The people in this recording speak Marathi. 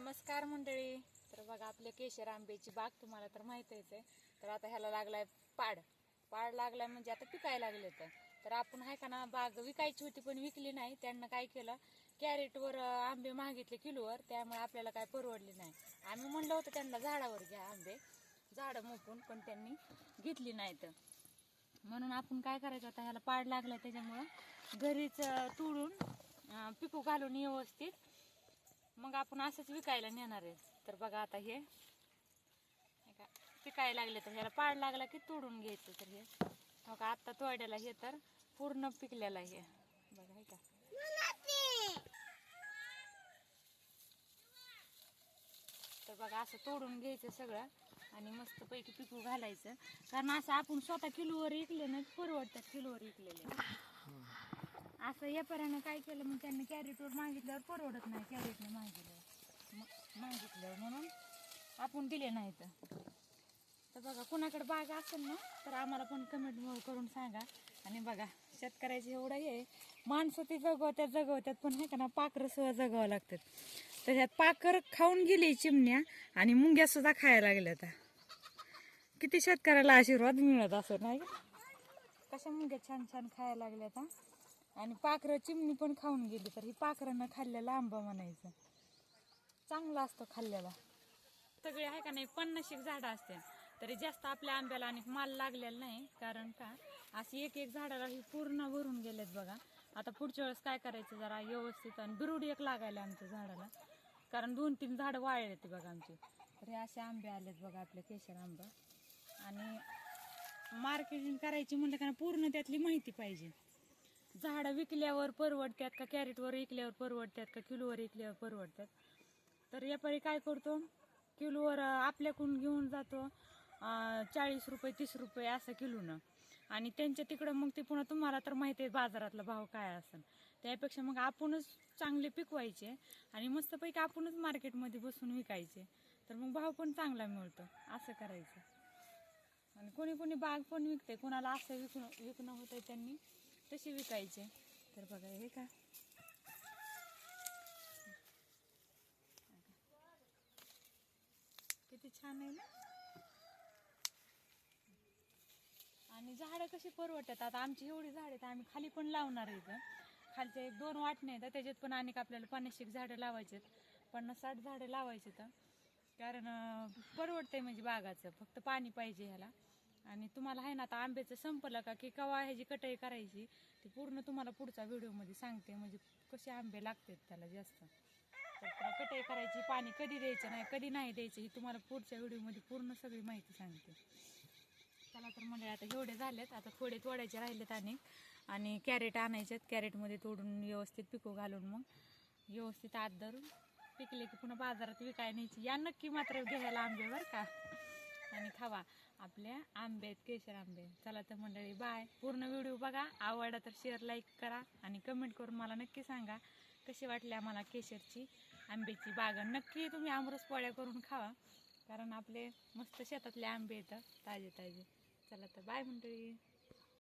नमस्कार मंडळी. तर बघा आपल्या केशर आंब्याची बाग तुम्हाला तर माहितीच आहे. तर आता ह्याला लागलाय पाड. पाड लागलाय म्हणजे आता पिकायला लागले तर. तर आपण हाय का ना बाग विकायची होती पण विकली नाही. त्यांना काय केलं कॅरेटवर आंबे मागितले किलोवर. त्यामुळे आपल्याला काय परवडले नाही. आम्ही म्हणलं होतं त्यांना झाडावर घ्या आंबे. झाडं मोपून पण त्यांनी घेतली नाहीत म्हणून आपण काय करायचं आता ह्याला पाड लागलाय त्याच्यामुळं घरीच तोडून पिकू घालून व्यवस्थित मग आपण असंच विकायला नेणार आहे. तर बघा आता हे. का पिकायला लागले तर ह्याला पाड लागला की तोडून घ्यायचं तर हे. हो का आत्ता तोड्याला हे तर पूर्ण पिकलेलं हे बघा हे का. तर बघा असं तोडून घ्यायचं सगळं आणि मस्त पैकी पिकू घालायचं. कारण असं आपण स्वतः किलोवर विकले ना परवडतात किलोवर विकलेले. असं व्यापाऱ्यानं काय केलं मग त्यांनी कॅरेटवर मागितल्यावर परवडत नाही कॅरेटने मागितलं म- मागितल्यावर म्हणून आपण दिले नाहीत तर. बघा कुणाकडे बाग असेल ना तर आम्हाला पण कमेंट करून सांगा. आणि बघा शेतकऱ्याची एवढं हे माणसं ती जगवत्यात जगवत्यात पण हे का ना पाखरं सुद्धा जगावं लागतात. त्याच्यात पाखर खाऊन गेली चिमण्या आणि मुंग्या सुद्धा खायला लागल्या आता. किती शेतकऱ्याला आशीर्वाद मिळत असं नाही का? कशा मुंग्या छान छान खायला लागल्या आता आणि पाखरं चिमणी पण खाऊन गेली तर ही पाखरानं खाल्लेला आंबा म्हणायचं. चांगला असतो खाल्लेला सगळे आहे का नाही? पन्नास एक झाडं असते. तरी जास्त आपल्या आंब्याला आणि माल लागलेला नाही. कारण का? अशी एक एक झाडाला ही पूर्ण भरून गेलेत बघा. आता पुढच्या वेळेस काय करायचं? जरा व्यवस्थित आणि बिरुड एक लागायला आमच्या झाडाला. कारण दोन तीन झाडं वाळले ते बघा आमचे. तर हे असे आंबे आलेत बघा आपले केशर आंबा. आणि मार्केटिंग करायची म्हणलं का ना पूर्ण त्यातली माहिती पाहिजे. झाडं विकल्यावर परवडतात का? कॅरेटवर विकल्यावर परवडतात का? किलोवर विकल्यावर परवडतात? तर व्यापारी काय करतो? किलोवर आपल्याकडून घेऊन जातो. चाळीस रुपये तीस रुपये असं किलोनं. आणि त्यांच्या तिकडं मग ते पुन्हा तुम्हाला तर माहिती आहे बाजारातला भाव काय असेल. त्यापेक्षा मग आपणच चांगले पिकवायचे आणि मस्तपैकी आपणच मार्केटमध्ये बसून विकायचे. तर मग भाव पण चांगला मिळतो. असं करायचं. आणि कोणी कोणी बाग पण विकते. कोणाला असं विकणं विकणं होतं त्यांनी. तशी विकायचे? तर बघा हे का? किती छान आहे ना? आणि झाडं कशी परवडतात? आता आमची एवढी झाडं आहेत आम्ही खाली पण लावणार आहे इथं. खालचे एक दोन वाटणे आहेत त्याच्यात पण अनेक आपल्याला पन्नासशे एक झाडं लावायचे पन्नास साठ झाडं लावायचे तर कारण परवडते म्हणजे बागाचं. फक्त पाणी पाहिजे ह्याला. आणि तुम्हाला आहे ना आता आंब्याचं संपलं का की कवा ह्याची कटाई करायची ती पूर्ण तुम्हाला पुढच्या व्हिडिओमध्ये सांगते. म्हणजे कसे आंबे लागतात त्याला जास्त. तर कटाई करायची पाणी कधी द्यायचं नाही कधी नाही द्यायचं ही तुम्हाला पुढच्या व्हिडिओमध्ये पूर्ण सगळी माहिती सांगते. चला तर म्हणजे आता एवढे झालेत. आता थोडे तोडायचे राहिलेत आणि आणि कॅरेट आणायच्यात कॅरेटमध्ये तोडून व्यवस्थित पिको घालून मग. व्यवस्थित आत धरून पिकले की पुन्हा बाजारात विकाय न्यायची. या नक्की मात्र घ्यायला आंबे बरं का. आणि खावा. आपल्या आंबे आहेत केशर आंबे. चला तर मंडळी बाय पूर्ण व्हिडिओ बघा. आवडला तर शेअर लाईक करा आणि कमेंट करून मला नक्की सांगा कशी वाटली आम्हाला केशरची आंब्याची बाग. नक्की तुम्ही आमरस पोळ्या करून खावा कारण आपले मस्त शेतातले आंबे येतात ताजे ताजे चला तर बाय मंडळी.